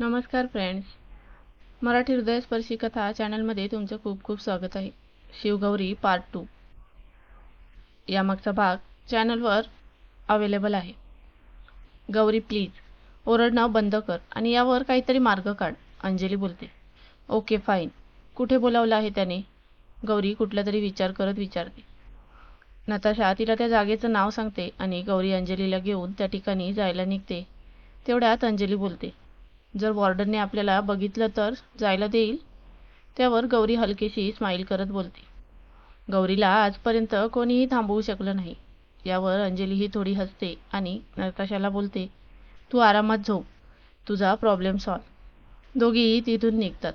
नमस्कार फ्रेंड्स मराठी हृदयस्पर्शी कथा चॅनलमध्ये तुमचं खूप खूप स्वागत आहे. शिवगौरी पार्ट टू यामागचा भाग चॅनलवर अवेलेबल आहे. गौरी प्लीज ओरडणं बंद कर आणि यावर काहीतरी मार्ग काढ अंजली बोलते. ओके फाईन कुठे बोलावलं आहे त्याने? गौरी कुठला तरी विचार करत विचारते. नताशा तिला त्या जागेचं नाव सांगते आणि गौरी अंजलीला घेऊन त्या ठिकाणी जायला निघते. तेवढ्यात अंजली बोलते जर वॉर्डनने आपल्याला बघितलं तर जायला देईल. त्यावर गौरी हलकीशी स्माईल करत बोलते. गौरीला आजपर्यंत कोणीही थांबवू शकलं नाही. यावर अंजलीही थोडी हसते आणि नताशाला बोलते तू आरामात झोप. तुझा प्रॉब्लेम सॉल्व दोघीही तिथून निघतात.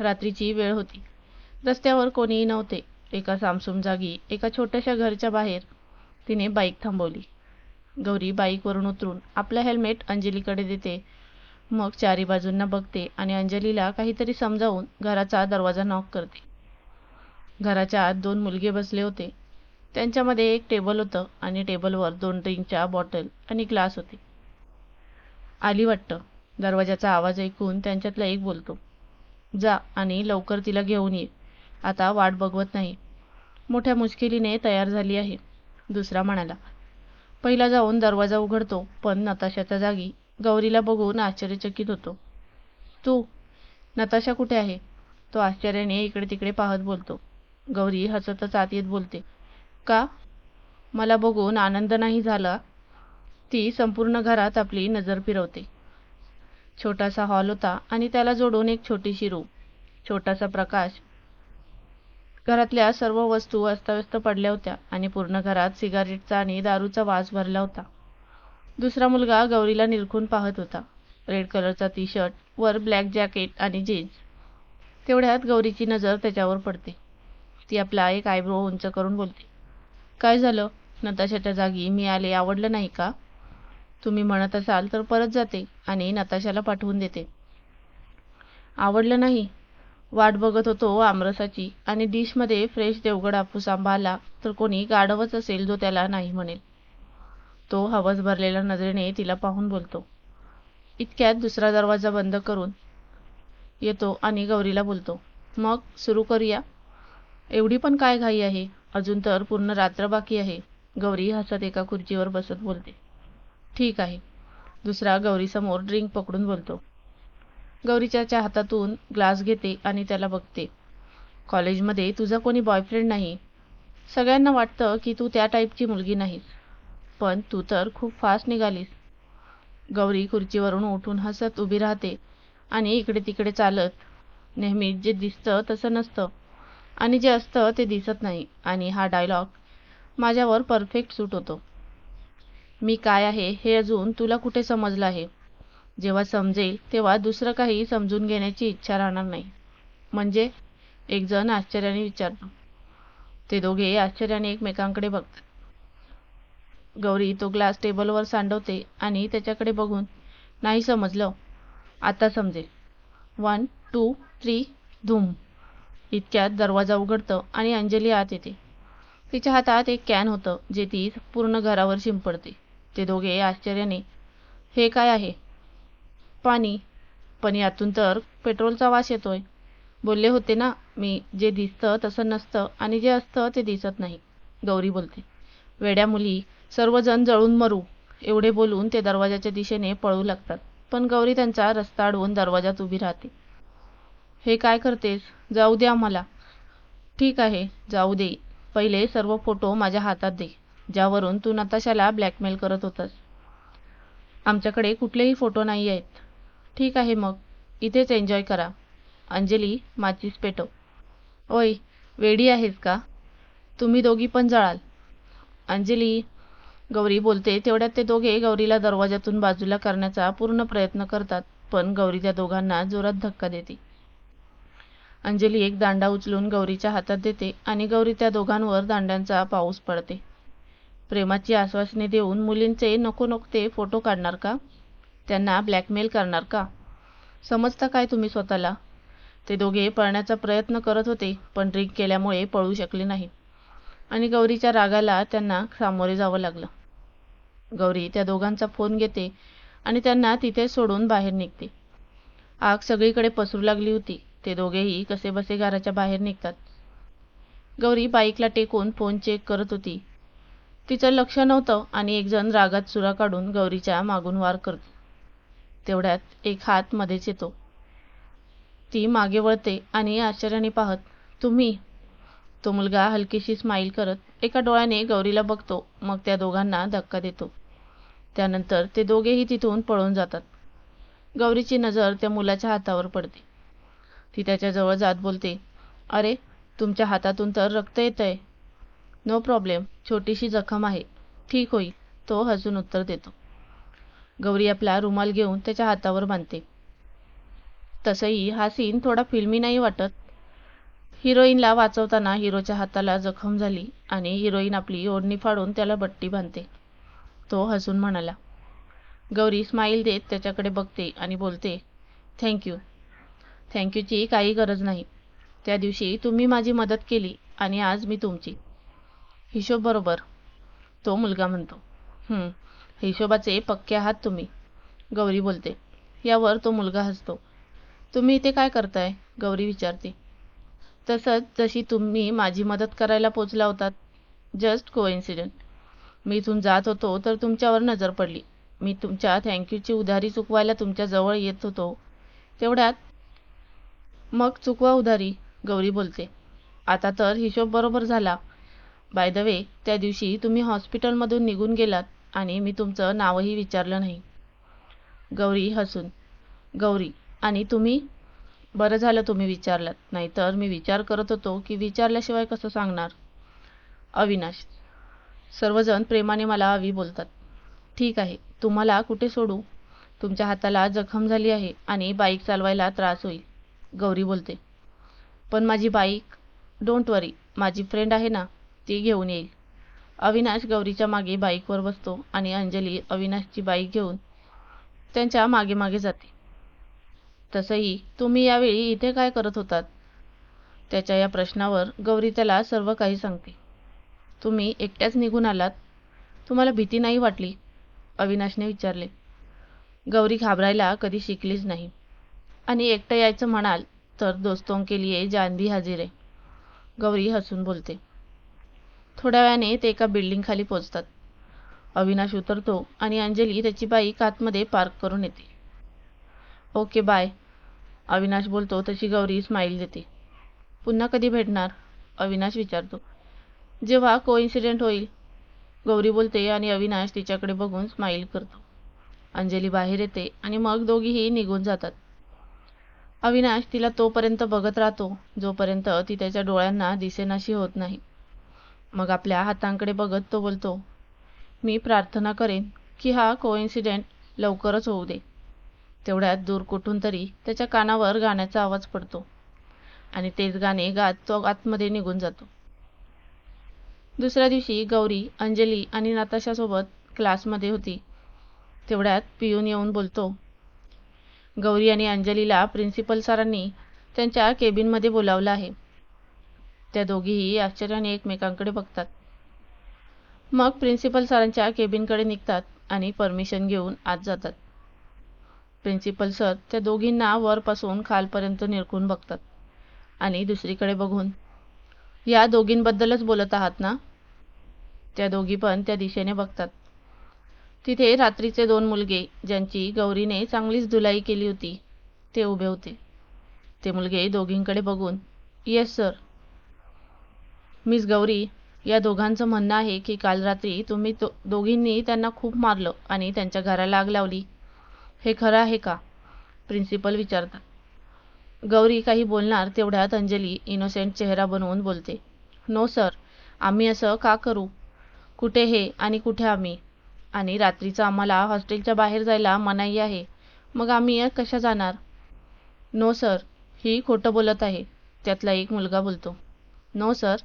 रात्रीची वेळ होती. रस्त्यावर कोणीही नव्हते. एका सामसूम जागी एका छोट्याशा घरच्या बाहेर तिने बाईक थांबवली. गौरी बाईकवरून उतरून आपला हेल्मेट अंजलीकडे देते. मग चारी बाजूंना बघते आणि अंजलीला काहीतरी समजावून घराचा दरवाजा नॉक करते. घराच्या आत दोन मुलगे बसले होते. त्यांच्यामध्ये एक टेबल होतं आणि टेबलवर दोन ड्रिंकच्या बॉटल आणि ग्लास होते. आली वाटतं. दरवाजाचा आवाज ऐकून त्यांच्यातला एक बोलतो. जा आणि लवकर तिला घेऊन ये. आता वाट बघवत नाही. मोठ्या मुश्किलीने तयार झाली आहे. दुसरा म्हणाला पहिला जाऊन दरवाजा उघडतो पण नताशाच्या जागी गौरीला बघून आश्चर्यचकित होतो. तू नताशा कुठे आहे? तो आश्चर्याने इकडे तिकडे पाहत बोलतो. गौरी हसतच आत येत बोलते. का? मला बघून आनंद नाही झाला. ती संपूर्ण घरात आपली नजर फिरवते. छोटासा हॉल होता आणि त्याला जोडून एक छोटीशी रूम. छोटासा प्रकाश. घरातल्या सर्व वस्तू अस्ताव्यस्त पडल्या होत्या आणि पूर्ण घरात सिगारेटचा आणि दारूचा वास भरला होता. दुसरा मुलगा गौरीला निरखून पाहत होता. रेड कलरचा टी शर्ट वर ब्लॅक जॅकेट आणि जीन्स तेवढ्यात गौरीची नजर त्याच्यावर पडते. ती आपला एक आयब्रो उंच करून बोलते. काय झालं? नताशाच्या जागी मी आले आवडलं नाही का? तुम्ही म्हणत असाल तर परत जाते आणि नताशाला पाठवून देते. आवडलं नाही. वाट बघत होतो आमरसाची आणि डिशमध्ये फ्रेश देवगड आपूस आंबा आला तर कोणी गाढवच असेल जो त्याला नाही म्हणेल. तो हवस भरलेल्या नजरेने तिला पाहून बोलतो. इतक्यात दुसरा दरवाजा बंद करून येतो आणि गौरीला बोलतो मग सुरू करूया. एवढी पण काय घाई आहे? अजून तर पूर्ण रात्र बाकी आहे. गौरी हसत एका खुर्चीवर बसत बोलते. ठीक आहे. दुसरा गौरीसमोर ड्रिंक पकडून बोलतो. गौरीच्या हातातून ग्लास घेते आणि त्याला बघते. कॉलेजमध्ये तुझा कोणी बॉयफ्रेंड नाही. सगळ्यांना वाटतं की तू त्या टाईपची मुलगी नाहीस. पण तू तर खूप फास्ट निघालीस. गौरी खुर्चीवरून उठून हसत उभी राहते आणि इकडे तिकडे चालत. नेहमी जे दिसतं तसं नसतं. आणि जे असतं ते दिसत नाही. आणि हा डायलॉग माझ्यावर परफेक्ट सूट होतो. मी काय आहे हे अजून तुला कुठे समजलं आहे? जेव्हा समजेल तेव्हा दुसरं काही समजून घेण्याची इच्छा राहणार नाही. म्हणजे? एकजण आश्चर्याने विचारतो ते दोघे आश्चर्याने एकमेकांकडे बघतात. गौरी तो ग्लास टेबलवर सांडवते आणि त्याच्याकडे बघून नाही समजलं. आता समजेल वन टू थ्री धूम. इतक्यात दरवाजा उघडतं आणि अंजली आत येते. तिच्या हातात एक कॅन होतं जे ती पूर्ण घरावर शिंपडते. ते दोघे आश्चर्याने हे काय आहे? पाणी. पण यातून तर पेट्रोलचा वास येतोय. बोलले होते ना मी जे दिसतं तसं नसतं आणि जे असतं ते दिसत नाही. गौरी बोलते वेड्या मुली सर्वजण जळून मरू एवढे बोलून ते दरवाजाच्या दिशेने पळू लागतात. पण गौरी त्यांचा रस्ता अडवून दरवाजात उभी राहते. हे काय करतेस? जाऊ दे आम्हाला ठीक आहे जाऊ दे. पहिले सर्व फोटो माझ्या हातात दे ज्यावरून तू नताशाला ब्लॅकमेल करत होतास. आमच्याकडे कुठलेही फोटो नाही आहेत. ठीक आहे मग इथेच एन्जॉय करा. अंजली माचीस पेटव. ओय वेडी आहेस का? तुम्ही दोघी पण जळाल. अंजली गौरी बोलते तेवढ्यात ते दोघे गौरीला दरवाजातून बाजूला करण्याचा पूर्ण प्रयत्न करतात पण गौरी त्या दोघांना जोरात धक्का देते. अंजली एक दांडा उचलून गौरीच्या हातात देते आणि गौरी त्या दोघांवर दांड्यांचा पाऊस पडते. प्रेमाची आश्वासने देऊन मुलींचे नको नकते फोटो काढणार का? त्यांना ब्लॅकमेल करणार का? समजता काय तुम्ही स्वतःला? ते दोघे पळण्याचा प्रयत्न करत होते पण ड्रिंक केल्यामुळे पळू शकले नाही. आणि गौरीच्या रागाला त्यांना सामोरे जावं लागलं. गौरी त्या दोघांचा फोन घेते आणि त्यांना तिथे सोडून बाहेर निघते. आग सगळीकडे पसरू लागली होती. ते दोघेही कसेबसे घराच्या बाहेर निघतात. गौरी बाईकला टेकून फोन चेक करत होती. तिचं लक्ष नव्हतं आणि एकजण रागात सुरा काढून गौरीच्या मागून वार करतो तेवढ्यात एक हात मध्येच येतो. ती मागे वळते आणि आश्चर्याने पाहत तुम्ही तो मुलगा हलकीशी स्माईल करत एका डोळ्याने गौरीला बघतो. मग त्या दोघांना धक्का देतो. त्यानंतर ते दोघेही तिथून पळून जातात. गौरीची नजर त्या मुलाच्या हातावर पडते. ती त्याच्याजवळ जात बोलते अरे तुमच्या हातातून तर रक्त येत आहे नो प्रॉब्लेम छोटीशी जखम आहे. ठीक होईल. तो हसून उत्तर देतो. गौरी आपला रुमाल घेऊन त्याच्या हातावर बांधते. तसंही हा सीन थोडा फिल्मी नाही वाटत हिरोईनला वाचवताना हिरोच्या हाताला जखम झाली आणि हिरोईन आपली ओढणी फाडून त्याला बट्टी बांधते. तो हसून म्हणाला गौरी स्माईल देत त्याच्याकडे बघते आणि बोलते थँक्यू थँक्यूची काही गरज नाही. त्या दिवशी तुम्ही माझी मदत केली आणि आज मी तुमची. हिशोब बरोबर. तो मुलगा म्हणतो हिशोबाचे पक्के आहात तुम्ही. गौरी बोलते यावर तो मुलगा हसतो. तुम्ही इथे काय करताय? गौरी विचारते तसंच जशी तुम्ही माझी मदत करायला पोचला होतात. जस्ट कोइन्सिडेंट मी इथून जात होतो तर तुमच्यावर नजर पडली. मी तुमच्या थँक्यूची उधारी चुकवायला तुमच्याजवळ येत होतो. तेवढ्यात मग चुकवा उधारी गौरी बोलते. आता तर हिशोब बरोबर झाला. बाय द वे त्या दिवशी तुम्ही हॉस्पिटलमधून निघून गेलात आणि मी तुमचं नावही विचारलं नाही. गौरी हसून गौरी आणि तुम्ही? बरं झालं तुम्ही विचारलात. नाहीतर मी विचार करत होतो की विचारल्याशिवाय कसं सांगणार? अविनाश. सर्वजण प्रेमाने मला अवी बोलतात. ठीक आहे तुम्हाला कुठे सोडू? तुमच्या हाताला जखम झाली आहे आणि बाईक चालवायला त्रास होईल. गौरी बोलते. पण माझी बाईक डोंट वरी माझी फ्रेंड आहे ना ती घेऊन येईल. अविनाश गौरीच्या मागे बाईकवर बसतो आणि अंजली अविनाशची बाईक घेऊन त्यांच्या मागे मागे जाते. तसंही तुम्ही यावेळी इथे काय करत होतात? त्याच्या या प्रश्नावर गौरी त्याला सर्व काही सांगते. तुम्ही एकट्याच निघून आलात. तुम्हाला भीती नाही वाटली? अविनाशने विचारले. गौरी घाबरायला कधी शिकलीच नाही. आणि एकटं यायचं म्हणाल तर दोस्तों के लिए जान भी हाजीर. आहे गौरी हसून बोलते. थोड्या वेळाने ते एका बिल्डिंगखाली पोचतात अविनाश उतरतो आणि अंजली त्याची बाईक आतमध्ये पार्क करून येते. ओके बाय अविनाश बोलतो तशी गौरी स्माईल देते. पुन्हा कधी भेटणार? अविनाश विचारतो. जेव्हा कोइन्सिडेंट होईल गौरी बोलते आणि अविनाश तिच्याकडे बघून स्माईल करतो. अंजली बाहेर येते आणि मग दोघीही निघून जातात. अविनाश तिला तोपर्यंत बघत राहतो जोपर्यंत ती त्याच्या डोळ्यांना दिसेनाशी होत नाही. मग आपल्या हातांकडे बघत तो बोलतो मी प्रार्थना करेन की हा कोइन्सिडेंट लवकरच होऊ दे. तेवढ्यात दूर कुठून तरी त्याच्या कानावर गाण्याचा आवाज पडतो. आणि तेच गाणे गात तो आतमध्ये निघून जातो. दुसऱ्या दिवशी गौरी अंजली आणि नाताशासोबत क्लासमध्ये होती. तेवढ्यात पिऊन येऊन बोलतो गौरी आणि अंजलीला प्रिन्सिपल सरांनी त्यांच्या केबिनमध्ये बोलावलं आहे. त्या दोघीही आश्चर्याने एकमेकांकडे बघतात. मग प्रिन्सिपल सरांच्या केबिनकडे निघतात आणि परमिशन घेऊन आत जातात. प्रिन्सिपल सर त्या दोघींना वरपासून खालपर्यंत निरखून बघतात. आणि दुसरीकडे बघून या दोघींबद्दलच बोलत आहात ना? त्या दोघी पण त्या दिशेने बघतात. तिथे रात्रीचे दोन मुलगे ज्यांची गौरीने चांगलीच धुलाई केली होती ते उभे होते. ते मुलगे दोघींकडे बघून येस सर. मिस गौरी या दोघांचं म्हणणं आहे की काल रात्री तुम्ही तो दोघींनी त्यांना खूप मारलं आणि त्यांच्या घराला आग लावली. हे खरं आहे का? प्रिन्सिपल विचारतात. गौरी काही बोलणार तेवढ्यात अंजली इनोसेंट चेहरा बनवून बोलते. नो सर आम्ही असं का करू? कुठे हे आणि कुठे आम्ही? आणि रात्रीचं आम्हाला हॉस्टेलच्या बाहेर जायला मनाई आहे. मग आम्ही कशा जाणार? नो सर ही खोटं बोलत आहे. त्यातला एक मुलगा बोलतो. नो सर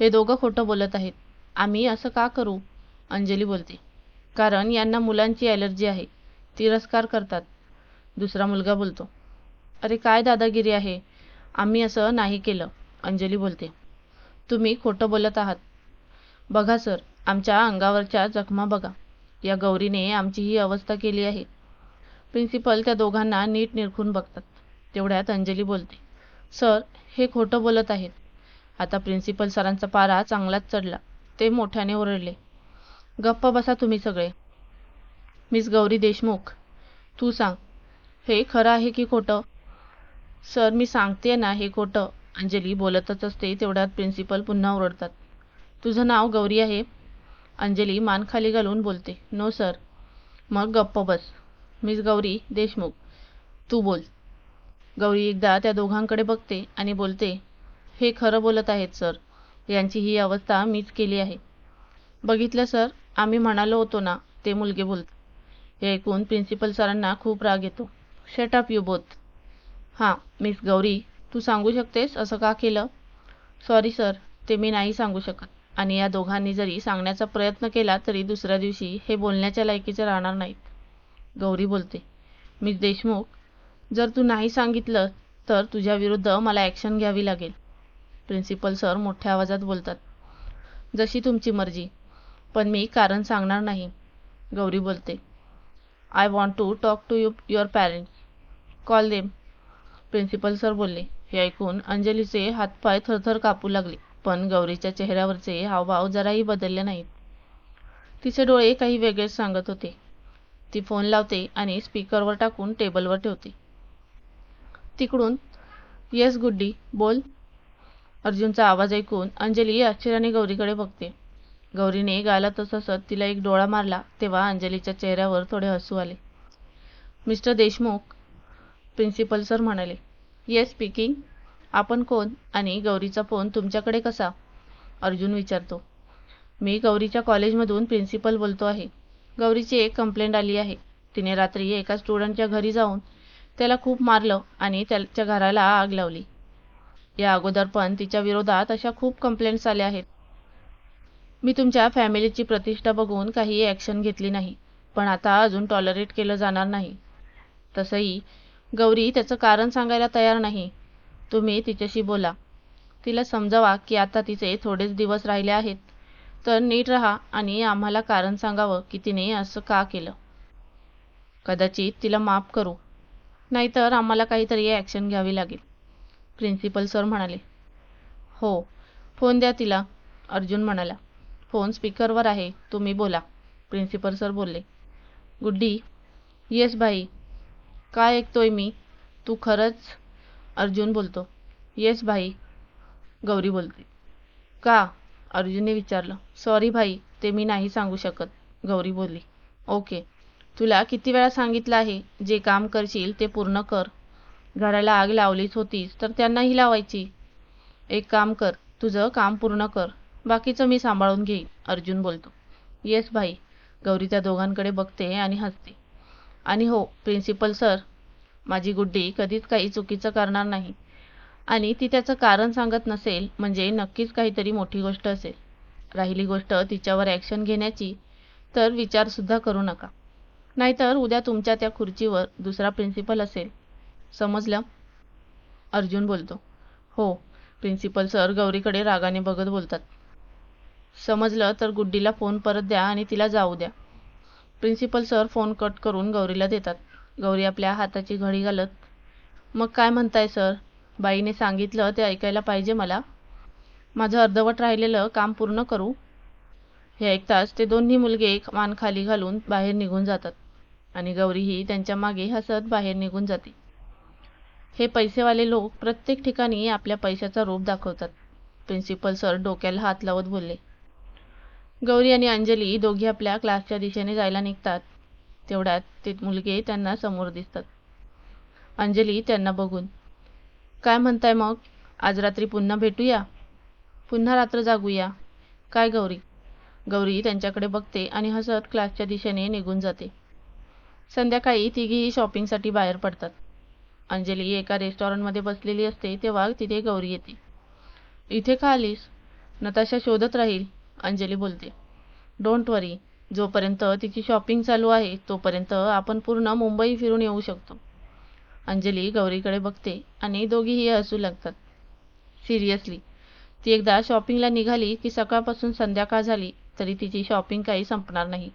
हे दोघं खोटं बोलत आहेत. आम्ही असं का करू? अंजली बोलते. कारण यांना मुलांची ॲलर्जी आहे. तिरस्कार करतात. दुसरा मुलगा बोलतो अरे काय दादागिरी आहे? आम्ही असं नाही केलं. अंजली बोलते तुम्ही खोटं बोलत आहात. बघा सर आमच्या अंगावरच्या जखमा बघा. या गौरीने आमची ही अवस्था केली आहे. प्रिन्सिपल त्या दोघांना नीट निरखून बघतात. तेवढ्यात अंजली बोलते सर हे खोटं बोलत आहेत. आता प्रिन्सिपल सरांचा पारा चांगलाच चढला. ते मोठ्याने ओरडले गप्प बसा तुम्ही सगळे. मिस गौरी देशमुख तू सांग हे खरं आहे की खोटं? सर मी सांगते ना हे खोटं. अंजली बोलतच असते तेवढ्यात प्रिन्सिपल पुन्हा ओरडतात. तुझं नाव गौरी आहे? अंजली मान खाली घालून बोलते. नो सर मग गप्प बस. मिस गौरी देशमुख तू बोल. गौरी एकदा त्या दोघांकडे बघते आणि बोलते हे खरं बोलत आहेत सर. यांची ही अवस्था मीच केली आहे. बघितलं सर. आम्ही म्हणालो होतो ना ते मुलगे बोलत हे ऐकून प्रिन्सिपल सरांना खूप राग येतो. शट अप यू बोथ हां मिस गौरी तू सांगू शकतेस असं का केलं? सॉरी सर ते मी नाही सांगू शकत. आणि या दोघांनी जरी सांगण्याचा प्रयत्न केला तरी दुसऱ्या दिवशी हे बोलण्याच्या लायकीचे राहणार नाहीत. गौरी बोलते मिस देशमुख जर तू नाही सांगितलं तर तुझ्याविरुद्ध मला ॲक्शन घ्यावी लागेल. प्रिन्सिपल सर मोठ्या आवाजात बोलतात जशी तुमची मर्जी पण मी कारण सांगणार नाही. गौरी बोलते I want to talk to you your parents call them principal sir बोलले. हे ऐकून अंजलीचे हातपाय थरथर कापू लागले. पण गौरीच्या चेहऱ्यावरचे हावभाव जराही बदलले नाहीत. तिचे डोळे काही वेगळेच सांगत होते. ती फोन लावते आणि स्पीकरवर टाकून टेबलवर ठेवते. तिकडून येस गुड्डी बोल. अर्जुनचा आवाज ऐकून अंजली आश्चर्याने गौरीकडे बघते. गौरीने गालातच हसत तिला एक डोळा मारला तेव्हा अंजलीच्या चेहऱ्यावर थोडे हसू आले. मिस्टर देशमुख प्रिन्सिपल सर म्हणाले येस स्पीकिंग आपण कोण आणि गौरीचा फोन तुमच्याकडे कसा? अर्जुन विचारतो. मी गौरीच्या कॉलेजमधून प्रिन्सिपल बोलतो आहे. गौरीची एक कंप्लेंट आली आहे. तिने रात्री एका स्टुडंटच्या घरी जाऊन त्याला खूप मारलं आणि त्याच्या घराला आग लावली. या अगोदर पण तिच्या विरोधात अशा खूप कंप्लेंट्स आल्या आहेत. मी तुमच्या फॅमिलीची प्रतिष्ठा बघून काही ॲक्शन घेतली नाही. पण आता अजून टॉलरेट केलं जाणार नाही. तसंही गौरी त्याचं कारण सांगायला तयार नाही. तुम्ही तिच्याशी बोला. तिला समजावा की आता तिचे थोडेच दिवस राहिले आहेत. तर नीट राहा आणि आम्हाला कारण सांगावं की तिने असं का केलं. कदाचित तिला माफ करू. नाहीतर आम्हाला काहीतरी ॲक्शन घ्यावी लागेल. प्रिन्सिपल सर म्हणाले. हो फोन द्या तिला अर्जुन म्हणाला. फोन स्पीकरवर आहे. तुम्ही बोला. प्रिन्सिपल सर बोलले. गुड्डी येस भाई. काय ऐकतोय मी? तू खरंच अर्जुन बोलतो. येस भाई. गौरी बोलते. का? अर्जुनने विचारलं. सॉरी भाई ते मी नाही सांगू शकत. गौरी बोलली. ओके. तुला किती वेळा सांगितलं आहे जे काम करशील ते पूर्ण कर. घराला आग लावलीच होतीस तर त्यांनाही लावायची. एक काम कर तुझं काम पूर्ण कर. बाकीचं मी सांभाळून घेईन अर्जुन बोलतो. येस भाई गौरी त्या दोघांकडे बघते आणि हसते. आणि हो प्रिन्सिपल सर माझी गुड्डी कधीच काही चुकीचं करणार नाही. आणि ती त्याचं कारण सांगत नसेल म्हणजे नक्कीच काहीतरी मोठी गोष्ट असेल. राहिली गोष्ट तिच्यावर ॲक्शन घेण्याची तर विचारसुद्धा करू नका. नाहीतर उद्या तुमच्या त्या खुर्चीवर दुसरा प्रिन्सिपल असेल. समजलं? अर्जुन बोलतो. हो प्रिन्सिपल सर गौरीकडे रागाने बघत बोलतात. समजलं तर गुड्डीला फोन परत द्या आणि तिला जाऊ द्या. प्रिन्सिपल सर फोन कट करून गौरीला देतात. गौरी आपल्या हाताची घडी घालत मग काय म्हणताय सर बाईने सांगितलं ते ऐकायला पाहिजे मला. माझं अर्धवट राहिलेलं काम पूर्ण करू. हे ऐकताच ते दोन्ही मुलगे मान खाली घालून बाहेर निघून जातात आणि गौरीही त्यांच्या मागे हसत बाहेर निघून जाते. हे पैसेवाले लोक प्रत्येक ठिकाणी आपल्या पैशाचा रूप दाखवतात. प्रिन्सिपल सर डोक्याला हात लावत बोलले गौरी आणि अंजली दोघी आपल्या क्लासच्या दिशेने जायला निघतात. तेवढ्यात ते मुलगे त्यांना समोर दिसतात. अंजली त्यांना बघून काय म्हणताय मग? आज रात्री पुन्हा भेटूया? पुन्हा रात्र जागूया? काय गौरी? गौरी त्यांच्याकडे बघते आणि हसत क्लासच्या दिशेने निघून जाते. संध्याकाळी तिघीही शॉपिंगसाठी बाहेर पडतात. अंजली एका रेस्टॉरंटमध्ये बसलेली असते तेव्हा तिथे गौरी येते. इथे का आलीस? नताशा शोधत राहील. अंजली बोलते. डोंट वरी जोपर्यंत तिची शॉपिंग चालू आहे तोपर्यंत आपण पूर्ण मुंबई फिरून येऊ शकतो. अंजली गौरीकडे बघते आणि दोघीही हसू लागतात. सिरियसली ती एकदा शॉपिंगला निघाली की सकाळपासून संध्याकाळ झाली तरी तिची शॉपिंग काही संपणार नाही.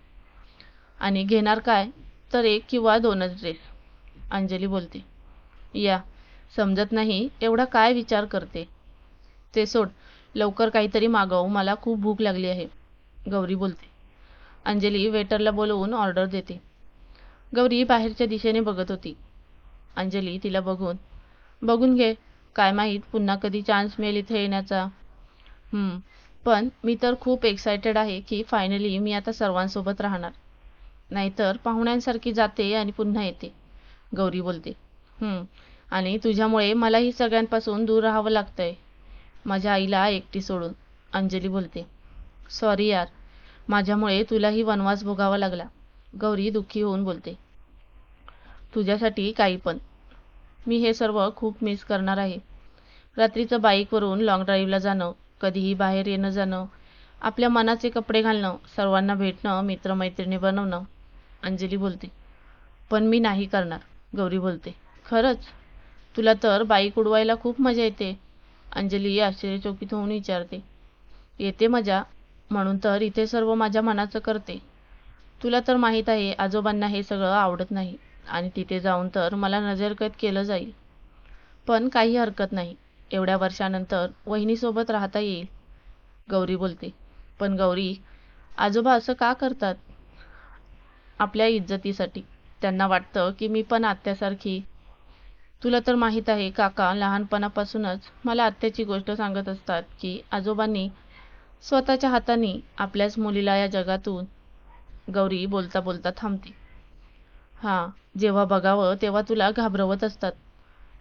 आणि घेणार काय? तर एक किंवा दोनच ड्रेस अंजली बोलते. या समजत नाही. एवढा काय विचार करते? ते सोड. लवकर काहीतरी मागव मला खूप भूक लागली आहे. गौरी बोलते. अंजली वेटरला बोलवून ऑर्डर देते. गौरी बाहेरच्या दिशेने बघत होती. अंजली तिला बघून बघून घे काय माहीत पुन्हा कधी चान्स मिळेल इथे येण्याचा. पण मी तर खूप एक्सायटेड आहे की फायनली मी आता सर्वांसोबत राहणार. नाहीतर पाहुण्यांसारखी जाते आणि पुन्हा येते. गौरी बोलते. आणि तुझ्यामुळे मलाही सगळ्यांपासून दूर राहावं लागतंय. माझ्या आईला एकटी सोडून. अंजली बोलते सॉरी यार माझ्यामुळे तुलाही वनवास भोगावा लागला. गौरी दुःखी होऊन बोलते तुझ्यासाठी काही पण. मी हे सर्व खूप मिस करणार आहे. रात्रीचं बाईकवरून लाँग ड्राईव्हला जाणं कधीही बाहेर येणं जाणं आपल्या मनाचे कपडे घालणं सर्वांना भेटणं मित्रमैत्रिणी बनवणं. अंजली बोलते पण मी नाही करणार. गौरी बोलते खरंच? तुला तर बाईक उडवायला खूप मजा येते. अंजली आश्चर्यचकित होऊन विचारते येते मजा? म्हणून तर इथे सर्व माझ्या मनाचं करते. तुला तर माहीत आहे आजोबांना हे सगळं आवडत नाही आणि तिथे जाऊन तर मला नजरकैद केलं जाईल. पण काही हरकत नाही. एवढ्या वर्षानंतर वहिनीसोबत राहता येईल. गौरी बोलते पण गौरी आजोबा असं का करतात? आपल्या इज्जतीसाठी. त्यांना वाटतं की मी पण आत्यासारखी तुला तर माहीत आहे काका लहानपणापासूनच मला आत्याची गोष्ट सांगत असतात की आजोबांनी स्वतःच्या हाताने आपल्याच मुलीला या जगातून गौरी बोलता बोलता थांबते. हां जेव्हा बघावं तेव्हा तुला घाबरवत असतात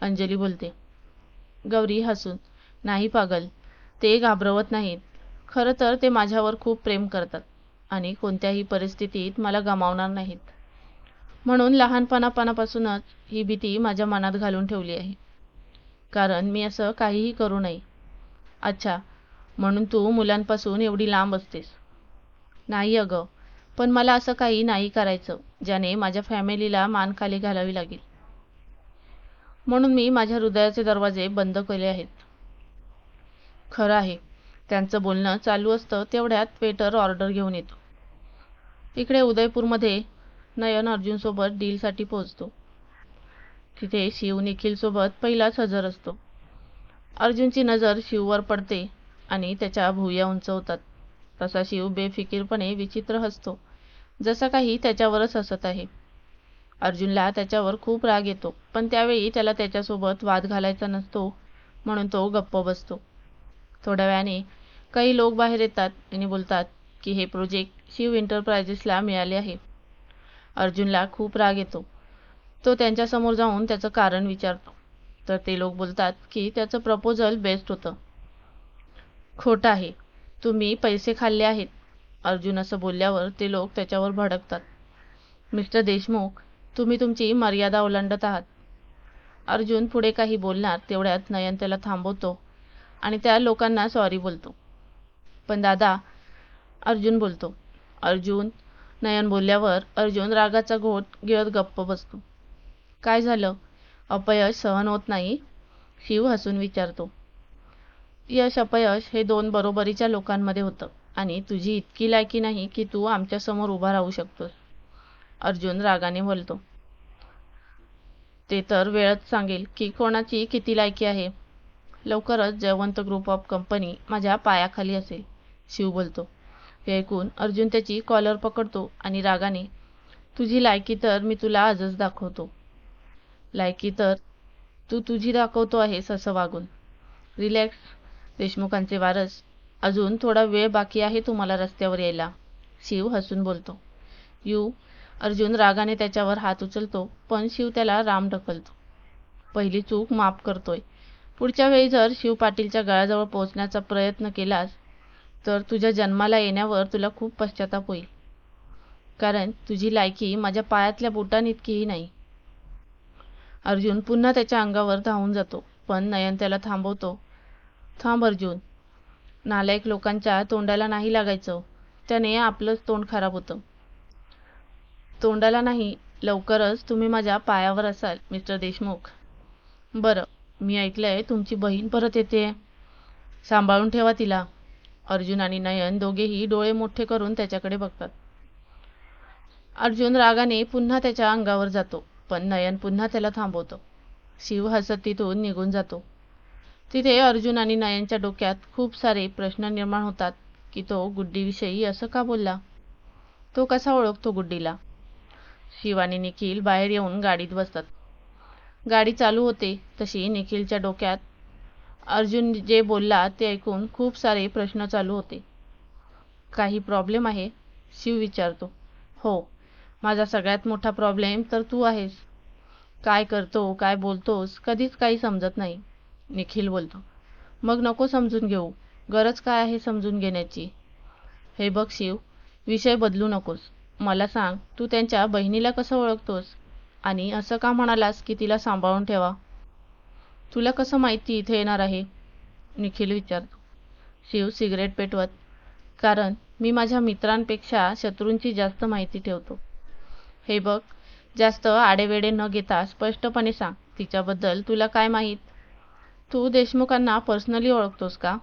अंजली बोलते. गौरी हसून नाही पागल ते घाबरवत नाहीत. खरं तर ते माझ्यावर खूप प्रेम करतात आणि कोणत्याही परिस्थितीत मला गमावणार नाहीत. म्हणून लहानपणापणापासूनच ही भीती माझ्या मनात घालून ठेवली आहे. कारण मी असं काहीही करू नये. अच्छा म्हणून तू मुलांपासून एवढी लांब असतेस. नाही अगं पण मला असं काही नाही करायचं ज्याने माझ्या फॅमिलीला मान खाली घालावी लागेल. म्हणून मी माझ्या हृदयाचे दरवाजे बंद केले आहेत. खरं आहे त्यांचं बोलणं चालू असतं तेवढ्यात वेटर ऑर्डर घेऊन येतो. इकडे उदयपूरमध्ये नयन अर्जुनसोबत डीलसाठी पोहोचतो. तिथे शिव निखिलसोबत पहिलाच हजर असतो. अर्जुनची नजर शिववर पडते आणि त्याच्या भुया उंचवतात. तसा शिव बेफिकीरपणे विचित्र हसतो. जसा काही त्याच्यावरच हसत आहे. अर्जुनला त्याच्यावर खूप राग येतो पण त्यावेळी त्याला त्याच्यासोबत वाद घालायचा नसतो म्हणून तो गप्प बसतो. थोड्या वेळाने काही लोक बाहेर येतात आणि बोलतात की हे प्रोजेक्ट शिव एंटरप्राइजेसला मिळाले आहे. अर्जुनला खूप राग येतो. तो त्यांच्यासमोर जाऊन त्याचं कारण विचारतो. तर ते लोक बोलतात की त्याचं प्रपोजल बेस्ट होतं. खोटं आहे. तुम्ही पैसे खाल्ले आहेत. अर्जुन असं बोलल्यावर ते लोक त्याच्यावर भडकतात. मिस्टर देशमुख तुम्ही तुमची मर्यादा ओलांडत आहात. अर्जुन पुढे काही बोलणार तेवढ्यात नयन त्याला थांबवतो आणि त्या लोकांना सॉरी बोलतो. पण दादा अर्जुन बोलतो अर्जुन नयन बोलल्यावर अर्जुन रागाचा घोट गिळत गप्प बसतो. काय झालं? अपयश सहन होत नाही शिव हसून विचारतो. यश अपयश हे दोन बरोबरीच्या लोकांमध्ये होतं आणि तुझी इतकी लायकी नाही की तू आमच्यासमोर उभा राहू शकतोस. अर्जुन रागाने बोलतो. ते तर वेळच सांगेल की कोणाची किती लायकी आहे. लवकरच जयवंत ग्रुप ऑफ कंपनी माझ्या पायाखाली असेल शिव बोलतो. हे ऐकून अर्जुन त्याची कॉलर पकडतो आणि रागाने तुझी लायकी तर मी तुला आजच दाखवतो. लायकी तर तू तुझी दाखवतो आहेस असं वागून. रिलॅक्स देशमुखांचे वारस. अजून थोडा वेळ बाकी आहे तुम्हाला रस्त्यावर यायला. शिव हसून बोलतो. यू. अर्जुन रागाने त्याच्यावर हात उचलतो पण शिव त्याला राम ढकलतो. पहिली चूक माफ करतोय. पुढच्या वेळी जर शिव पाटीलच्या गळाजवळ पोहोचण्याचा प्रयत्न केलास तर तुझ्या जन्माला येण्यावर तुला खूप पश्चाताप होईल. कारण तुझी लायकी माझ्या पायातल्या बोटांइतकीही नाही. अर्जुन पुन्हा त्याच्या अंगावर धावून जातो पण नयन त्याला थांबवतो. थांब अर्जुन. नालायक लोकांच्या तोंडाला नाही लागायचं. त्याने आपलंच तोंड खराब होतं. तोंडाला नाही लवकरच तुम्ही माझ्या पायावर असाल मिस्टर देशमुख. बरं मी ऐकलंय तुमची बहीण परत येते सांभाळून ठेवा तिला. अर्जुन आणि नयन दोघेही डोळे मोठे करून त्याच्याकडे बघतात. अर्जुन रागाने पुन्हा त्याच्या अंगावर जातो पण नयन पुन्हा त्याला थांबवतो. शिव हसत तिथून निघून जातो. तिथे अर्जुन आणि नयनच्या डोक्यात खूप सारे प्रश्न निर्माण होतात की तो गुड्डीविषयी असं का बोलला? तो कसा ओळखतो गुड्डीला? शिव आणि निखिल बाहेर येऊन गाडीत बसतात. गाडी चालू होते तशी निखिलच्या डोक्यात अर्जुन जे बोलला ते ऐकून खूप सारे प्रश्न चालू होते. काही प्रॉब्लेम आहे? शिव विचारतो. हो माझा सगळ्यात मोठा प्रॉब्लेम तर तू आहेस. काय करतो काय बोलतोस कधीच काही समजत नाही निखिल बोलतो. मग नको समजून घेऊ. गरज काय आहे समजून घेण्याची? हे बघ शिव विषय बदलू नकोस. मला सांग तू त्यांच्या बहिणीला कसं ओळखतोस? आणि असं का म्हणालास की तिला सांभाळून ठेवा? तुला कसं माहिती इथे येणार आहे? निखिल विचारतो. शिव सिगरेट पेटवत कारण मी माझ्या मित्रांपेक्षा शत्रूंची जास्त माहिती ठेवतो. हे बघ जास्त आडेवेडे न घेता स्पष्टपणे सांग तिच्याबद्दल तुला काय माहीत? तू देशमुखांना पर्सनली ओळखतोस का?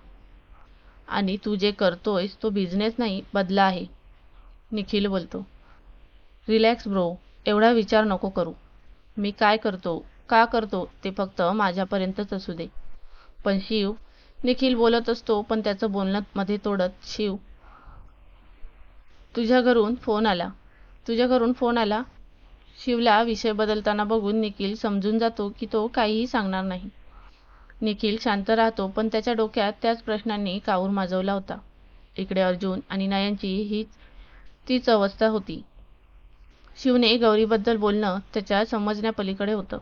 आणि तू जे करतोयस तो बिझनेस नाही बदला आहे. निखिल बोलतो रिलॅक्स ब्रो एवढा विचार नको करू. मी काय करतो का करतो ते फक्त माझ्यापर्यंतच असू दे. पण शिव निखिल बोलत असतो पण त्याचं बोलणं मध्ये तोडत शिव. तुझ्या घरून फोन आला. तुझ्या घरून फोन आला. शिवला विषय बदलताना बघून निखिल समजून जातो की तो काहीही सांगणार नाही. निखिल शांत राहतो पण त्याच्या डोक्यात त्याच प्रश्नांनी काऊर माजवला होता. इकडे अर्जुन आणि नयांची हीच तीच अवस्था होती. शिवने गौरीबद्दल बोलणं त्याच्या समजण्यापलीकडे होतं.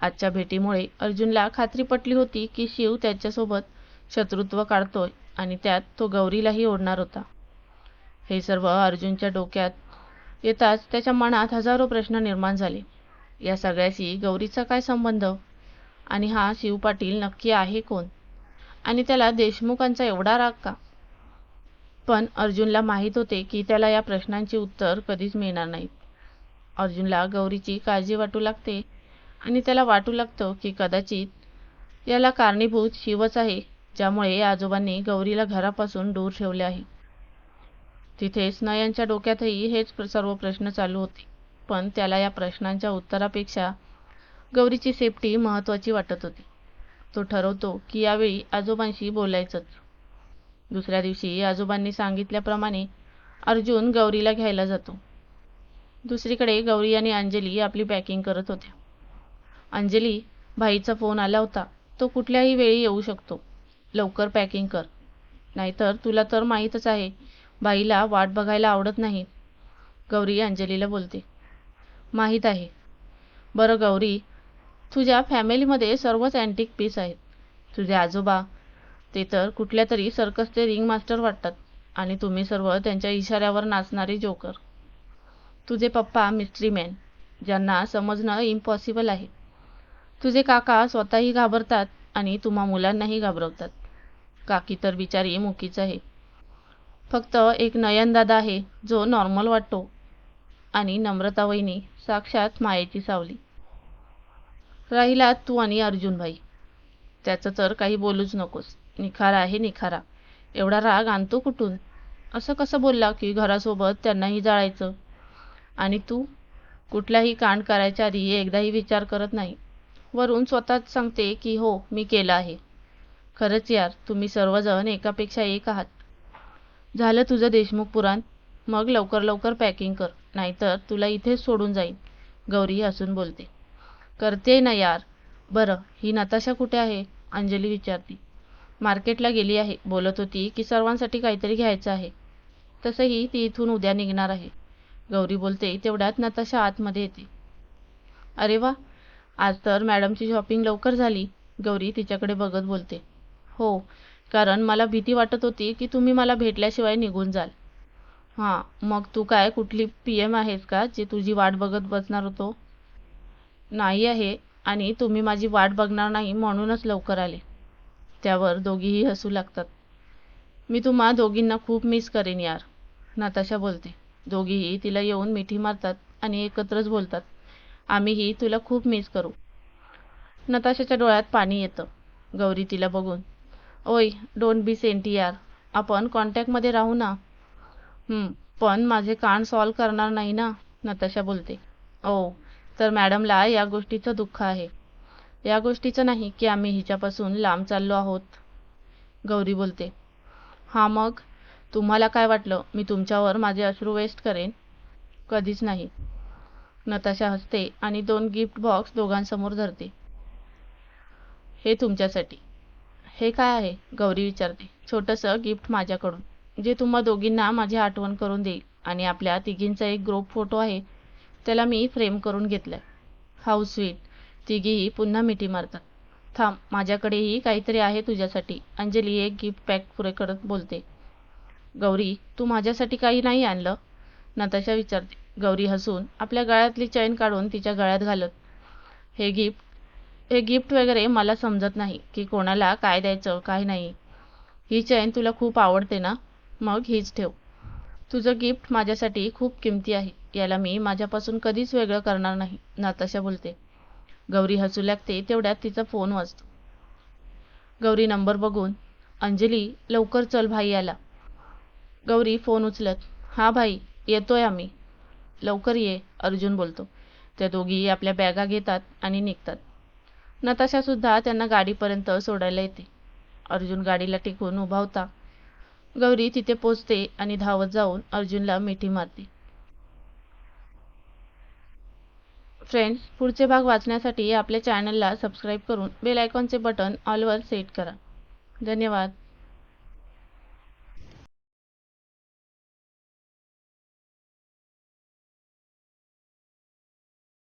आजच्या भेटीमुळे अर्जुनला खात्री पटली होती की शिव त्याच्यासोबत शत्रुत्व काढतोय आणि त्यात तो गौरीलाही ओढणार होता. हे सर्व अर्जुनच्या डोक्यात येताच त्याच्या मनात हजारो प्रश्न निर्माण झाले. या सगळ्याशी गौरीचा काय संबंध? आणि हा शिव पाटील नक्की आहे कोण? आणि त्याला देशमुखांचा एवढा राग का? पण अर्जुनला माहीत होते की त्याला या प्रश्नांची उत्तर कधीच मिळणार नाहीत अर्जुनला गौरीची काळजी वाटू लागते. आणि त्याला वाटू लागतं की कदाचित याला कारणीभूत शिवच आहे ज्यामुळे या आजोबांनी गौरीला घरापासून दूर ठेवले आहे. तिथेच नयांच्या डोक्यातही हेच सर्व प्रश्न चालू होते. पण त्याला या प्रश्नांच्या उत्तरापेक्षा गौरीची सेफ्टी महत्त्वाची वाटत होती. तो ठरवतो की यावेळी आजोबांशी बोलायचंच. दुसऱ्या दिवशी आजोबांनी सांगितल्याप्रमाणे अर्जुन गौरीला घ्यायला जातो. दुसरीकडे गौरी आणि अंजली आपली पॅकिंग करत होत्या. अंजली भाईचा फोन आला होता. तो कुठल्याही वेळी येऊ शकतो. लवकर पॅकिंग कर. नाहीतर तुला तर माहीतच आहे बाईला वाट बघायला आवडत नाही. गौरी अंजलीला बोलते. माहीत आहे. बरं गौरी तुझ्या फॅमिलीमध्ये सर्वच अँटिक पीस आहेत. तुझे आजोबा ते तर कुठल्या तरी सर्कसचे रिंग मास्टर वाटतात. आणि तुम्ही सर्व त्यांच्या इशाऱ्यावर नाचणारे जोकर तुझे पप्पा मिस्ट्री मॅन ज्यांना समजणं इम्पॉसिबल आहे. तुझे काका स्वतःही घाबरतात आणि तुम्हा मुलांनाही घाबरवतात. काकी तर बिचारी मुकीच आहे. फक्त एक नयनदादा आहे जो नॉर्मल वाटतो. आणि नम्रता वहिनी साक्षात मायेची सावली. राहिला तू आणि अर्जुन भाई त्याचं तर काही बोलूच नकोस. निखारा आहे निखारा. एवढा राग आणतो कुठून? असं कसं बोलला की घरासोबत त्यांनाही जाळायचं? आणि तू कुठलाही कांड करायच्या आधी एकदाही विचार करत नाही. वरून स्वतःच सांगते की हो मी केलं आहे. खरंच यार तुम्ही सर्वजण एकापेक्षा एक आहात. झालं तुझं देशमुख पुराण? मग लवकर लवकर पॅकिंग कर नाहीतर तुला इथेच सोडून जाईन. गौरी हसून बोलते. करते ना यार. बरं ही नताशा कुठे आहे? अंजली विचारते. मार्केटला गेली आहे. बोलत होती की सर्वांसाठी काहीतरी घ्यायचं आहे. तसंही ती इथून उद्या निघणार आहे. गौरी बोलते तेवढ्यात नताशा आतमध्ये येते. अरे वा आज तर मॅडमची शॉपिंग लवकर झाली. गौरी तिच्याकडे बघत बोलते. हो कारण मला भीती वाटत होती की तुम्ही मला भेटल्याशिवाय निघून जाल. हां मग तू काय कुठली पी एम आहेस का जे तुझी वाट बघत बसणार होतो? नाही आहे आणि तुम्ही माझी वाट बघणार नाही म्हणूनच लवकर आले. त्यावर दोघीही हसू लागतात. मी तुम्हा दोघींना खूप मिस करेन यार नताशा बोलते. दोघीही तिला येऊन मिठी मारतात आणि एकत्रच बोलतात. आम्हीही तुला खूप मिस करू. नताशाच्या डोळ्यात पाणी येतं. गौरी तिला बघून ओय डोंट बी सेंटी यार. आपण कॉन्टॅक्टमध्ये राहू ना. पण माझे कान सॉल्व करणार नाही ना नताशा बोलते. ओ तर मॅडमला या गोष्टीचं दुःख आहे. या गोष्टीचं नाही की आम्ही हिच्यापासून लांब चाललो आहोत. गौरी बोलते. हां मग? तुम्हाला काय वाटलं? मी तुमच्यावर माझे अश्रू वेस्ट करेन? कधीच नाही. नताशा हसते आणि दोन गिफ्ट बॉक्स दोघांसमोर धरते. हे तुमच्यासाठी. हे काय आहे? गौरी विचारते. छोटंसं गिफ्ट माझ्याकडून जे तुम्हा दोघींना माझी आठवण करून देईल आणि आपल्या तिघींचा एक ग्रुप फोटो आहे त्याला मी फ्रेम करून घेतलाय. हाऊ स्वीट तिघीही पुन्हा मिठी मारतात. थांब माझ्याकडेही काहीतरी आहे तुझ्यासाठी. अंजली एक गिफ्ट पॅक पुरे करत बोलते. गौरी तू माझ्यासाठी काही नाही आणलं? नताशा विचारते. गौरी हसून आपल्या गळ्यातली चैन काढून तिच्या गळ्यात घालत हे गिफ्ट हे गिफ्ट वगैरे मला समजत नाही की कोणाला काय द्यायचं काय नाही. ही चैन तुला खूप आवडते ना? मग हीच ठेव. तुझं गिफ्ट माझ्यासाठी खूप किमती आहे. याला मी माझ्यापासून कधीच वेगळं करणार नाही नाताशा बोलते. गौरी हसू लागते तेवढ्यात तिचा फोन वाजतो. गौरी नंबर बघून अंजली लवकर चल भाई आला गौरी फोन उचलत हा भाई येतोय आम्ही. लवकर ये अर्जुन बोलतो. त्या दोघी आपल्या बॅगा घेतात आणि निघतात. नताशासुद्धा त्यांना गाडीपर्यंत सोडायला येते. अर्जुन गाडीला टिकून उभा होता. गौरी तिथे पोचते आणि धावत जाऊन अर्जुनला मिठी मारते. फ्रेंड्स पुढचे भाग वाचण्यासाठी आपल्या चॅनलला सबस्क्राईब करून बेल आयकॉनचे बटन ऑलवर सेट करा. धन्यवाद.